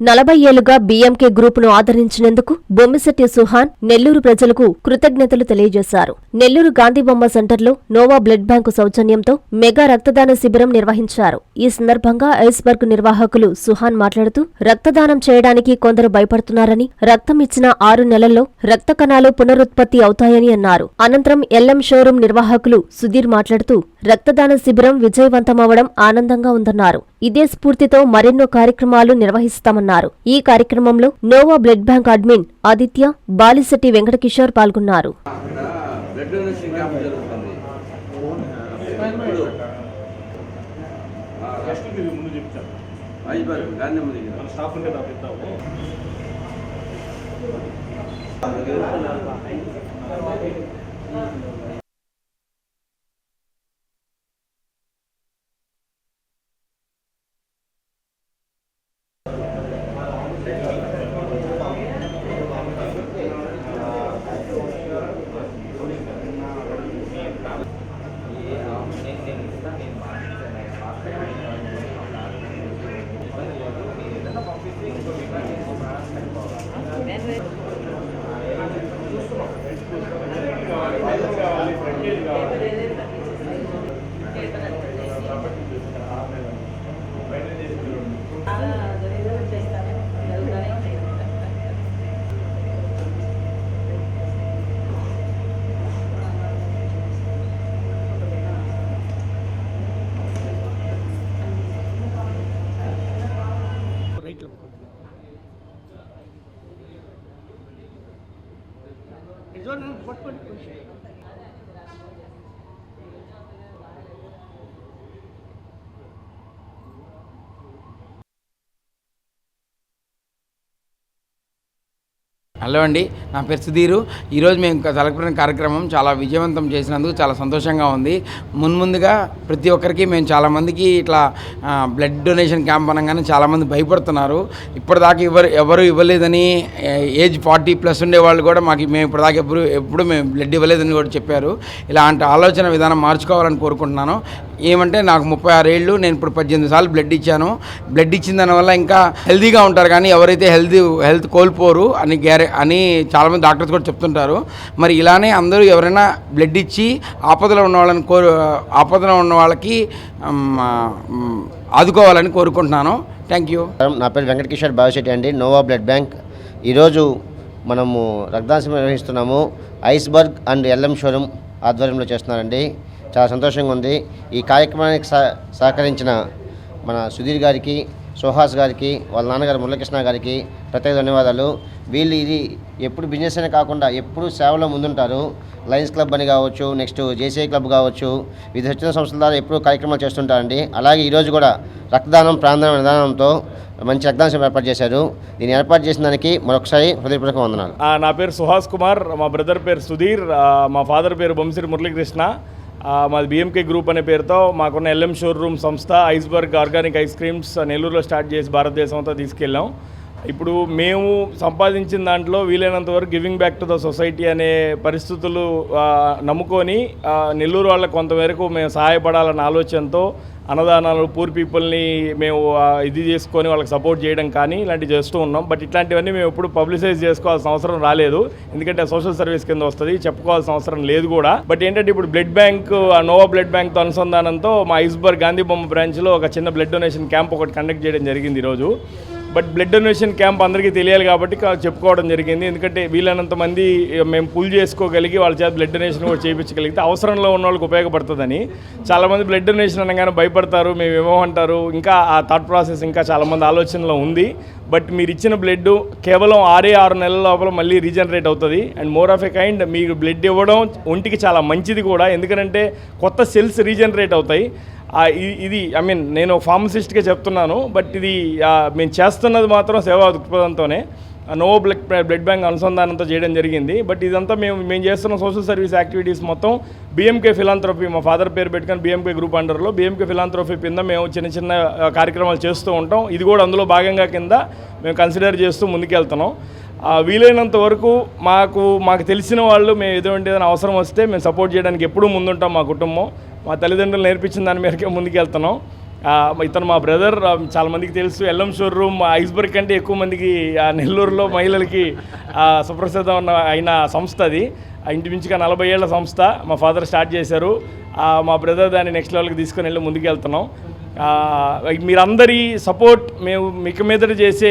నలభై ఏళ్ళుగా బీఎంకే గ్రూపును ఆదరించినందుకు బొమ్మిశెట్టి సుహాన్ నెల్లూరు ప్రజలకు కృతజ్ఞతలు తెలియజేశారు. నెల్లూరు గాంధీబొమ్మ సెంటర్లో నోవా బ్లడ్ బ్యాంకు సౌజన్యంతో మెగా రక్తదాన శిబిరం నిర్వహించారు. ఈ సందర్భంగా ఐస్బర్గ్ నిర్వాహకులు సుహాన్ మాట్లాడుతూ రక్తదానం చేయడానికి కొందరు భయపడుతున్నారని రక్తం ఇచ్చిన ఆరు నెలల్లో రక్త కణాలు పునరుత్పత్తి అవుతాయని అన్నారు. అనంతరం ఎల్ఎం షోరూం నిర్వాహకులు సుధీర్ మాట్లాడుతూ రక్తదాన శిబిరం విజయవంతమవడం ఆనందంగా ఉందన్నారు. ఇదే స్ఫూర్తితో మరెన్నో కార్యక్రమాలు నిర్వహిస్తామన్నారు. ఈ కార్యక్రమంలో Nova blood bank admin Aditya Balisetti Venkatakishore పాల్గొన్నారు. కావాలి బ్లడ్ కావాలి క్యాంప్ జరుగుతుంది ఇప్పుడు నెక్స్ట్ మీరు ముందు చెప్తాను ఐదుబారు గాంధీ దగ్గర మన స్టాఫ్ ఉంటే నాకు ఇద్దాము హలో అండి నా పేరు సుధీరు. ఈరోజు మేము తలపెట్టిన కార్యక్రమం చాలా విజయవంతం చేసినందుకు చాలా సంతోషంగా ఉంది. మున్ముందుగా ప్రతి ఒక్కరికి మేము చాలామందికి ఇట్లా బ్లడ్ డొనేషన్ క్యాంప్ అనగానే చాలామంది భయపడుతున్నారు. ఇప్పటిదాకా ఎవరు ఎవరు ఇవ్వలేదని ఏజ్ ఫార్టీ ప్లస్ ఉండే వాళ్ళు కూడా మాకు మేము ఇప్పటిదాకా ఎప్పుడు ఎప్పుడు మేము బ్లడ్ ఇవ్వలేదని కూడా చెప్పారు. ఇలాంటి ఆలోచన విధానం మార్చుకోవాలని కోరుకుంటున్నాను. ఏమంటే నాకు ముప్పై ఆరు ఏళ్ళు నేను ఇప్పుడు పద్దెనిమిది సార్లు బ్లడ్ ఇచ్చాను. బ్లడ్ ఇచ్చిన దానివల్ల ఇంకా హెల్తీగా ఉంటారు కానీ ఎవరైతే హెల్తీ హెల్త్ కోల్పోరు అని గ్యారె అని చాలామంది డాక్టర్స్ కూడా చెప్తుంటారు. మరి ఇలానే అందరూ ఎవరైనా బ్లడ్ ఇచ్చి ఆపదలో ఉన్న వాళ్ళని కోరు ఆపదలో ఉన్న వాళ్ళకి ఆదుకోవాలని కోరుకుంటున్నాను. థ్యాంక్ యూ నా పేరు వెంకటకిషోర్ బావిశెట్టి అండి. Nova blood bank. ఈరోజు మనము రక్తదానం నిర్వహిస్తున్నాము. ఐస్బర్గ్ అండ్ ఎల్ఎం షోరూమ్ ఆధ్వర్యంలో చేస్తున్నారండి. చాలా సంతోషంగా ఉంది. ఈ కార్యక్రమానికి సహకరించిన మన సుధీర్ గారికి సుహాస్ గారికి వాళ్ళ నాన్నగారు మురళకృష్ణ గారికి ప్రత్యేక ధన్యవాదాలు. వీళ్ళు ఇది ఎప్పుడు బిజినెస్ అనే కాకుండా ఎప్పుడు సేవలో ముందుంటారు. లయన్స్ క్లబ్ అని కావచ్చు నెక్స్ట్ జేసీఐ క్లబ్ కావచ్చు వివిధ వచ్చిన సంస్థల ద్వారా ఎప్పుడు కార్యక్రమాలు చేస్తుంటారండి. అలాగే ఈరోజు కూడా రక్తదానం ప్రాణదానం విధానంతో మంచి రక్తదానం ఏర్పాటు చేశారు. దీన్ని ఏర్పాటు చేసిన దానికి మరొకసారి హృదయపూర్వక వందనాలు. నా పేరు సుహాస్ కుమార్ మా బ్రదర్ పేరు సుధీర్ మా ఫాదర్ పేరు బొంసిరి మురళీకృష్ణ. మాది బిఎంకే గ్రూప్ అనే పేరుతో మాకున్న ఎల్ఎం షోరూమ్ సంస్థ ఐస్బర్గ్ ఆర్గానిక్ ఐస్ క్రీమ్స్ నెల్లూరులో స్టార్ట్ చేసి భారతదేశం అంతా తీసుకెళ్ళాం. ఇప్పుడు మేము సంపాదించిన దాంట్లో వీలైనంత వరకు giving back to the society అనే పరిస్థితులు నమ్ముకొని నెల్లూరు వాళ్ళకి కొంతవరకు మేము సహాయపడాలన్న ఆలోచనతో అన్నదానాలు పూర్ పీపుల్ని మేము ఇది చేసుకొని వాళ్ళకి సపోర్ట్ చేయడం కానీ ఇలాంటివి చేస్తూ ఉన్నాం. బట్ ఇట్లాంటివన్నీ మేము ఎప్పుడు పబ్లిసైజ్ చేసుకోవాల్సిన అవసరం రాలేదు. ఎందుకంటే సోషల్ సర్వీస్ కింద వస్తుంది చెప్పుకోవాల్సిన అవసరం లేదు కూడా. బట్ ఏంటంటే ఇప్పుడు బ్లడ్ బ్యాంక్ నోవా బ్లడ్ బ్యాంక్తో అనుసంధానంతో మా ఐస్బర్గ్ గాంధీ బొమ్మ బ్రాంచ్లో ఒక చిన్న బ్లడ్ డొనేషన్ క్యాంప్ ఒకటి కండక్ట్ చేయడం జరిగింది ఈరోజు. బట్ బ్లడ్ డొనేషన్ క్యాంప్ అందరికీ తెలియాలి కాబట్టి చెప్పుకోవడం జరిగింది. ఎందుకంటే వీలైనంత మంది మేము పుల్ చేసుకోగలిగి వాళ్ళ చేత బ్లడ్ డొనేషన్ కూడా చేయించగలిగితే అవసరంలో ఉన్న వాళ్ళకి ఉపయోగపడుతుందని. చాలామంది బ్లడ్ డొనేషన్ అనగానే భయపడతారు మేము ఏమోమంటారు. ఇంకా ఆ థాట్ ప్రాసెస్ ఇంకా చాలామంది ఆలోచనలో ఉంది. బట్ మీరు ఇచ్చిన బ్లడ్ కేవలం ఆరే ఆరు నెలల లోపల మళ్ళీ రీజనరేట్ అవుతుంది. And more of a kind మీకు బ్లడ్ ఇవ్వడం ఒంటికి చాలా మంచిది కూడా. ఎందుకంటే కొత్త సెల్స్ రీజనరేట్ అవుతాయి. ఇది ఐ మీన్ నేను ఫార్మసిస్ట్గా చెప్తున్నాను బట్ ఇది మేము చేస్తున్నది మాత్రం సేవా దృక్పథంతోనే. నో బ్లడ్ బ్లడ్ బ్యాంక్ అనుసంధానంతో చేయడం జరిగింది బట్ ఇదంతా మేము మేము చేస్తున్న సోషల్ సర్వీస్ యాక్టివిటీస్ మొత్తం బిఎంకే ఫిలాంథ్రఫీ మా ఫాదర్ పేరు పెట్టుకొని బిఎంకే గ్రూప్ అండర్లో బిఎంకే ఫిలాంథ్రఫీ కింద మేము చిన్న చిన్న కార్యక్రమాలు చేస్తూ ఉంటాం. ఇది కూడా అందులో భాగంగా కింద మేము కన్సిడర్ చేస్తూ ముందుకెళ్తున్నాం. వీలైనంత వరకు మాకు మాకు తెలిసిన వాళ్ళు మేము ఎటువంటి ఏదైనా అవసరం వస్తే మేము సపోర్ట్ చేయడానికి ఎప్పుడూ ముందుంటాం మా కుటుంబం. మా తల్లిదండ్రులు నేర్పించిన దాని మేరకే ముందుకెళ్తున్నాం. ఇతను మా బ్రదర్ చాలామందికి తెలుసు. ఎల్ఎం షోరూమ్ ఐస్బర్గ్ కంటే ఎక్కువ మందికి నెల్లూరులో మహిళలకి సుప్రసిద్ధం ఉన్న అయిన సంస్థ అది. ఆ, ఇంచుమించుగా నలభై ఏళ్ళ సంస్థ మా ఫాదర్ స్టార్ట్ చేశారు. మా బ్రదర్ దాన్ని నెక్స్ట్ లెవెల్కి తీసుకుని వెళ్ళి ముందుకెళ్తున్నాం. మీరందరి సపోర్ట్ మేము మిక మీదట చేసే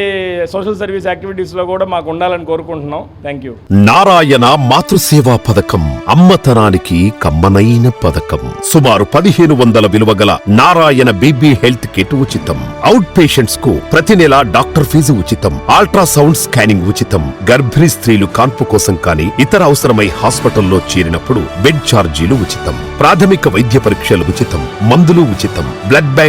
సోషల్ సర్వీస్ యాక్టివిటీస్లో కూడా మాకు ఉండాలని కోరుకుంటున్నాం. థ్యాంక్ యూ నారాయణ మాతృసేవా పథకం అమ్మతనానికి కమ్మనైన పథకం. సుమారు పదిహేను వందల విలువ గల నారాయణ బీబీ హెల్త్ కిట్ ఉచితం. అవుట్ పేషెంట్స్కు ప్రతి నెల డాక్టర్ ఫీజు ఉచితం. అల్ట్రాసౌండ్ స్కానింగ్ ఉచితం. గర్భిణీ స్త్రీలు కాన్పు కోసం కానీ ఇతర అవసరమై హాస్పిటల్లో చేరినప్పుడు బెడ్ ఛార్జీలు ఉచితం. ప్రాథమిక వైద్య పరీక్షలు ఉచితం. మందులు ఉచితం. Blood bank